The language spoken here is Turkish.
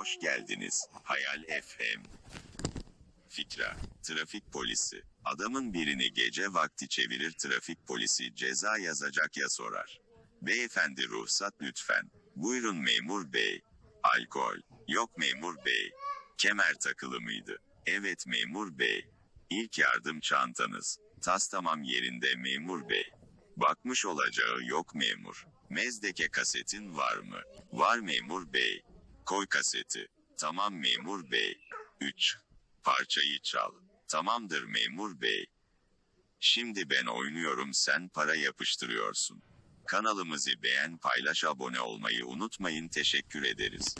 hoş geldiniz. Hayal FM. Fikra, trafik polisi. Adamın birini gece vakti çevirir trafik polisi ceza yazacak ya sorar. Beyefendi ruhsat lütfen. Buyurun memur bey. Alkol. Yok memur bey. Kemer takılı mıydı? Evet memur bey. İlk yardım çantanız. Tas tamam yerinde memur bey. Bakmış olacağı yok memur. Mezdeke kasetin var mı? Var memur bey. Koy kaseti. Tamam memur bey. 3. Parçayı çal. Tamamdır memur bey. Şimdi ben oynuyorum sen para yapıştırıyorsun. Kanalımızı beğen paylaş abone olmayı unutmayın teşekkür ederiz.